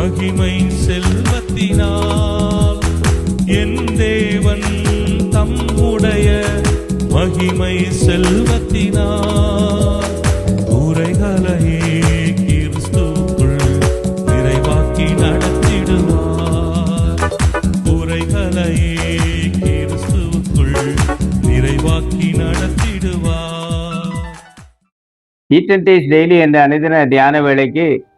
மகிமை செல்வத்தினால். என் தேவன் தம்முடைய மகிமை செல்வத்தினால். உரைகளையே கிறிஸ்துக்குள் நிறைவாக்கி நடத்திடுவார். உரைகளையே கிறிஸ்துக்குள் நிறைவாக்கி நடத்திடுவார். ஈட்டன் டேஸ் டெய்லி என்ற அனுதின தியான வேலைக்கு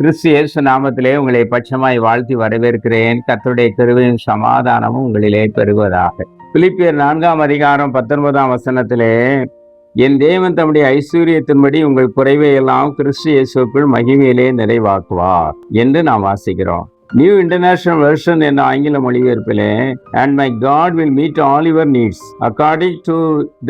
கிறிஸ்து இயேசு நாமத்திலே உங்களை பட்சமாய் வாழ்த்தி வரவேற்கிறேன். கத்தருடைய கருவையும் சமாதானமும் உங்களிலே பெறுவதாக. பிலிப்பியர் நான்காம் அதிகாரம் பத்தொன்பதாம் வசனத்திலே என் தேவன் தம்முடைய ஐஸ்வர்யத்தின்படி உங்கள் குறைவை எல்லாம் கிறிஸ்து இயேசுக்குள் மகிமையிலே நிறைவாக்குவார் என்று நாம் வாசிக்கிறோம். நியூ இன்டர்நேஷனல் வெர்ஷன் என்ற ஆங்கில மொழிபெயர்ப்பிலே and my God will meet all your needs according to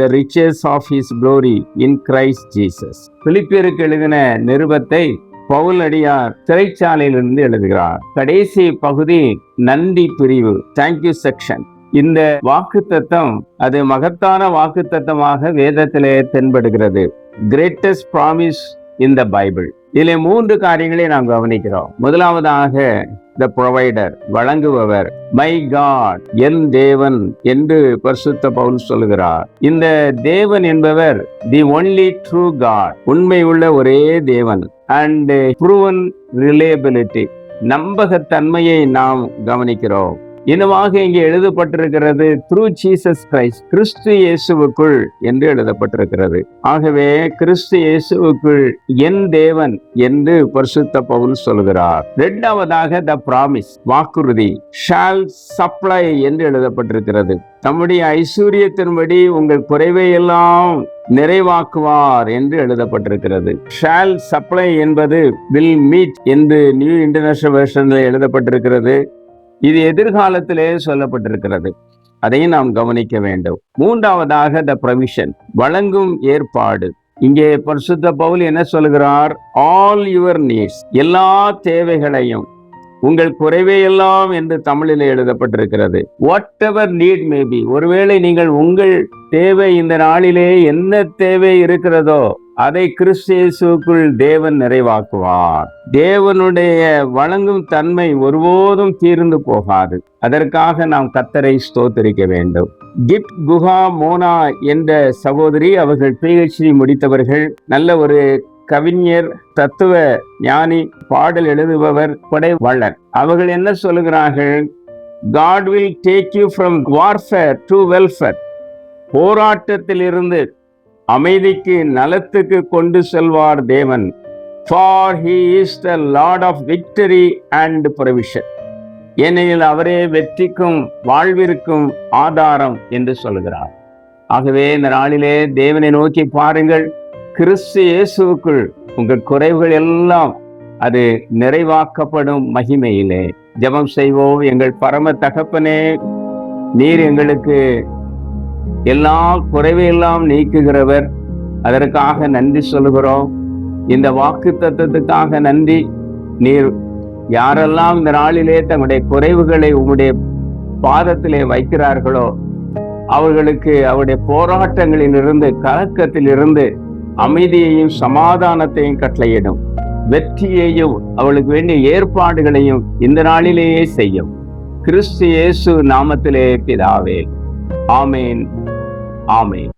the riches of his glory in Christ Jesus பிலிப்பியருக்கு எழுதின நிருபத்தை பவுல் அடியார் சிறைச்சாலையிலிருந்து எழுதுகிறார். கடைசி பகுதி நன்றி பிரிவு தேங்க்யூ செக்ஷன் இந்த வாக்கு தத்தம் அது மகத்தான வாக்கு தத்தமாக வேதத்திலே தென்படுகிறது. Greatest promise in the Bible இதில் மூன்று காரியங்களை நாம் கவனிக்கிறோம். முதலாவதாக த ப்ரொவைடர் வழங்குபவர் மை காட் என் தேவன் என்று பரிசுத்த பவுல் சொல்லுகிறார். இந்த தேவன் என்பவர் தி ஒன்லி ட்ரூ காட் உண்மை உள்ள ஒரே தேவன் அண்ட் ப்ரூவன் ரிலேபிலிட்டி நம்பகத்தன்மையை நாம் கவனிக்கிறோம். இனவாக இங்கே எழுதப்பட்டிருக்கிறது த்ரூ ஜீசஸ் கிரைஸ்ட் கிறிஸ்து இயேசுவுக்குள் என்று எழுதப்பட்டிருக்கிறது. ஆகவே கிறிஸ்து இயேசுவுக்குள் என் தேவன் என்று பரிசுத்த பவுல் சொல்கிறார். இரண்டாவதாக த பிராமிஸ் வாக்குறுதி ஷால் சப்ளை என்று எழுதப்பட்டிருக்கிறது. தம்முடைய ஐஸ்வர்யத்தின்படி உங்கள் குறைவை எல்லாம் நிறைவாக்குவார் என்று எழுதப்பட்டிருக்கிறது. ஷால் சப்ளை என்பது வில் மீட் என்று நியூ இன்டர்நேஷனல் வெர்ஷனில் எழுதப்பட்டிருக்கிறது. இது எதிர்காலத்திலே சொல்லப்பட்டிருக்கிறது. அதையும் நாம் கவனிக்க வேண்டும். மூன்றாவதாக த ப்ரொவிஷன் வழங்கும் ஏற்பாடு. இங்கே பரிசுத்த பவுல் என்ன சொல்கிறார்? ஆல் யுவர் நீட்ஸ் எல்லா தேவைகளையும் உங்கள் குறைவையெல்லாம் என்று தமிழில் எழுதப்பட்டிருக்கிறது. வாட் எவர் நீட் மேபி ஒருவேளை நீங்கள் உங்கள் தேவை இந்த நாளிலே என்ன தேவை இருக்கிறதோ அதை கிறிஸ்தேசுக்குள் தேவன் நிறைவாக்குவார். தேவனுடைய வழங்கும் தன்மை ஒருபோதும் தீர்ந்து போகாது. அதற்காக நாம் கத்தரை ஸ்தோத்தரிக்க வேண்டும். கிப்ட் குஹா மோனா என்ற சகோதரி அவர்கள் பிஹெச்டி முடித்தவர்கள் நல்ல ஒரு கவிஞர் தத்துவ ஞானி பாடல் எழுதுபவர் படை வளர் அவர்கள் என்ன சொல்லுகிறார்கள்? God will take you from warfare to welfare போராட்டத்திலிருந்து அமைதிக்கு நலத்துக்கு கொண்டு செல்வார் தேவன். For he is the Lord of victory and provision ஏனெனில் அவரே வெற்றிக்கும் வாழ்விற்கும் ஆதாரம் என்று சொல்கிறார். ஆகவே இந்த நாளிலே தேவனை நோக்கி பாருங்கள். கிறிஸ்து இயேசுவுக்குள் உங்கள் குறைவுகள் எல்லாம் அது நிறைவாக்கப்படும் மகிமையிலே. ஜெபம் செய்வோம். எங்கள் பரம தகப்பனே நீர் எங்களுக்கு எல்லா குறைவையெல்லாம் நீக்குகிறவர். அதற்காக நன்றி சொல்லுகிறோம். இந்த வாக்கு தத்துவத்துக்காக நன்றி. நீர் யாரெல்லாம் இந்த நாளிலே தங்களுடைய குறைவுகளை உங்களுடைய பாதத்திலே வைக்கிறார்களோ அவர்களுக்கு அவருடைய போராட்டங்களிலிருந்து கலக்கத்திலிருந்து அமைதியையும் சமாதானத்தையும் கட்டளையிடும். வெற்றியையும் அவளுக்கு வேண்டிய ஏற்பாடுகளையும் இந்த நாளிலேயே செய்யும். கிறிஸ்து இயேசு நாமத்திலே பிதாவே. ஆமேன் ஆமேன்